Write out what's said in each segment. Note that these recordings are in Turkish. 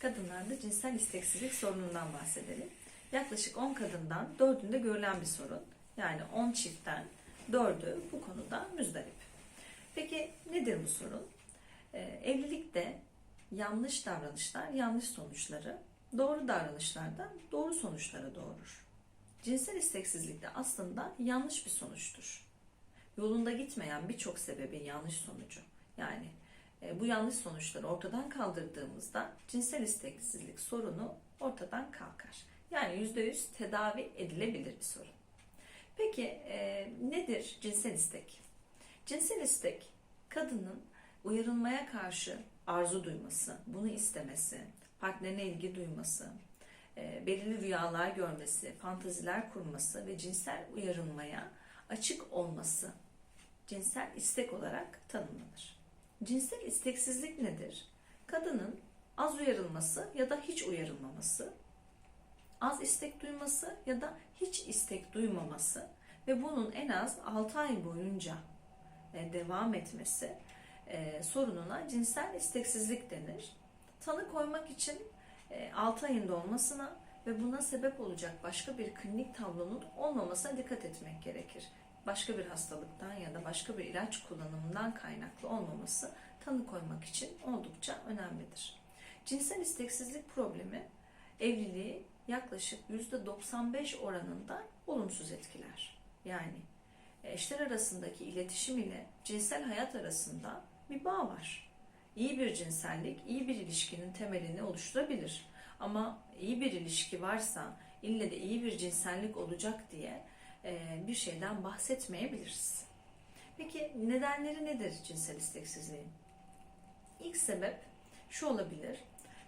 kadınlarda cinsel isteksizlik sorunundan bahsedelim. Yaklaşık 10 kadından 4'ünde görülen bir sorun. Yani 10 çiftten 4'ü bu konuda müzdarip. Peki nedir bu sorun? Ee, evlilikte yanlış davranışlar yanlış sonuçları, doğru davranışlar da doğru sonuçlara doğurur. Cinsel isteksizlik de aslında yanlış bir sonuçtur. Yolunda gitmeyen birçok sebebin yanlış sonucu. Yani bu yanlış sonuçları ortadan kaldırdığımızda cinsel isteksizlik sorunu ortadan kalkar. Yani %100 tedavi edilebilir bir sorun. Peki e, nedir cinsel istek? Cinsel istek kadının uyarılmaya karşı arzu duyması, bunu istemesi, partnerine ilgi duyması, e, belirli rüyalar görmesi, fantaziler kurması ve cinsel uyarılmaya açık olması cinsel istek olarak tanımlanır. Cinsel isteksizlik nedir? Kadının az uyarılması ya da hiç uyarılmaması, az istek duyması ya da hiç istek duymaması ve bunun en az 6 ay boyunca e, devam etmesi e, sorununa cinsel isteksizlik denir. Tanı koymak için 6 ayında olmasına ve buna sebep olacak başka bir klinik tablonun olmamasına dikkat etmek gerekir. Başka bir hastalıktan ya da başka bir ilaç kullanımından kaynaklı olmaması tanı koymak için oldukça önemlidir. Cinsel isteksizlik problemi evliliği yaklaşık %95 oranında olumsuz etkiler. Yani eşler arasındaki iletişim ile cinsel hayat arasında bir bağ var. İyi bir cinsellik, iyi bir ilişkinin temelini oluşturabilir. Ama iyi bir ilişki varsa ille de iyi bir cinsellik olacak diye bir şeyden bahsetmeyebiliriz. Peki nedenleri nedir cinsel isteksizliğin? İlk sebep şu olabilir.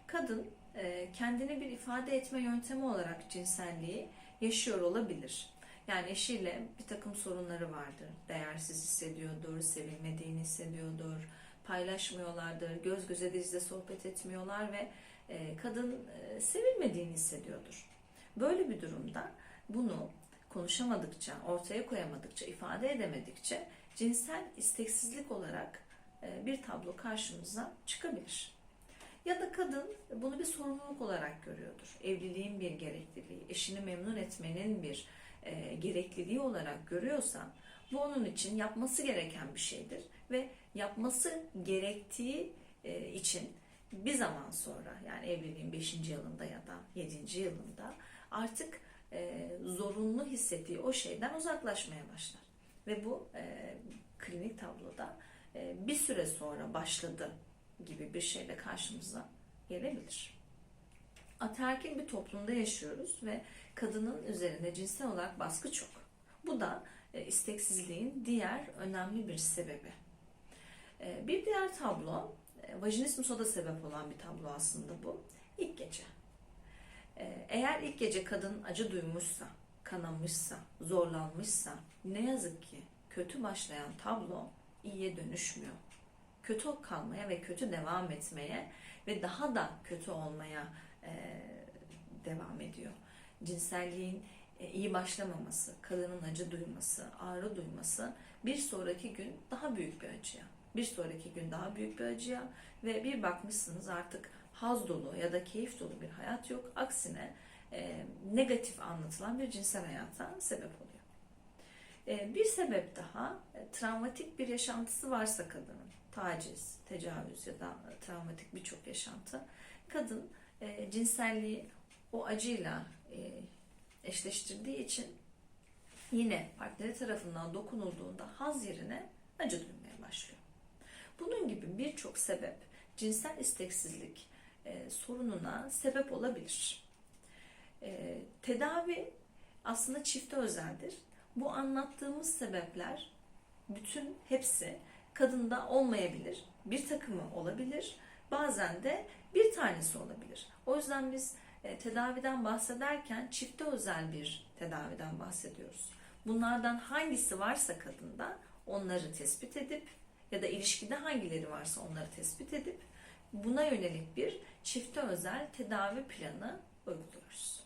Kadın e, kendini bir ifade etme yöntemi olarak cinselliği yaşıyor olabilir. Yani eşiyle bir takım sorunları vardır. Değersiz hissediyordur, sevilmediğini hissediyordur, paylaşmıyorlardır, göz göze dizde sohbet etmiyorlar ve e, kadın e, sevilmediğini hissediyordur. Böyle bir durumda bunu konuşamadıkça, ortaya koyamadıkça, ifade edemedikçe cinsel isteksizlik olarak e, bir tablo karşımıza çıkabilir. Ya da kadın bunu bir sorumluluk olarak görüyordur. Evliliğin bir gerekliliği, eşini memnun etmenin bir e, gerekliliği olarak görüyorsa bu onun için yapması gereken bir şeydir ve yapması gerektiği e, için bir zaman sonra yani evliliğin 5. yılında ya da 7. yılında artık e, zorunlu hissettiği o şeyden uzaklaşmaya başlar. Ve bu e, klinik tabloda e, bir süre sonra başladı gibi bir şeyle karşımıza gelebilir. Ataerkil bir toplumda yaşıyoruz ve kadının üzerinde cinsel olarak baskı çok. Bu da e, isteksizliğin diğer önemli bir sebebi. E, bir diğer tablo, e, vajinismusa da sebep olan bir tablo aslında bu. İlk gece. E, eğer ilk gece kadın acı duymuşsa, kanamışsa, zorlanmışsa ne yazık ki kötü başlayan tablo iyiye dönüşmüyor. Kötü kalmaya ve kötü devam etmeye ve daha da kötü olmaya e, devam ediyor. Cinselliğin e, iyi başlamaması, kadının acı duyması, ağrı duyması bir sonraki gün daha büyük bir acıya, bir sonraki gün daha büyük bir acıya ve bir bakmışsınız artık haz dolu ya da keyif dolu bir hayat yok. Aksine e, negatif anlatılan bir cinsel hayata sebep oluyor. E, bir sebep daha e, travmatik bir yaşantısı varsa kadının, taciz, tecavüz ya da travmatik birçok yaşantı, kadın e, cinselliği o acıyla e, eşleştirdiği için yine partneri tarafından dokunulduğunda haz yerine acı duymaya başlıyor. Bunun gibi birçok sebep cinsel isteksizlik e, sorununa sebep olabilir. E, tedavi aslında çifte özeldir. Bu anlattığımız sebepler bütün hepsi kadında olmayabilir. Bir takımı olabilir. Bazen de bir tanesi olabilir. O yüzden biz e, tedaviden bahsederken çifte özel bir tedaviden bahsediyoruz. Bunlardan hangisi varsa kadında onları tespit edip ya da ilişkide hangileri varsa onları tespit edip buna yönelik bir çifte özel tedavi planı uyguluyoruz.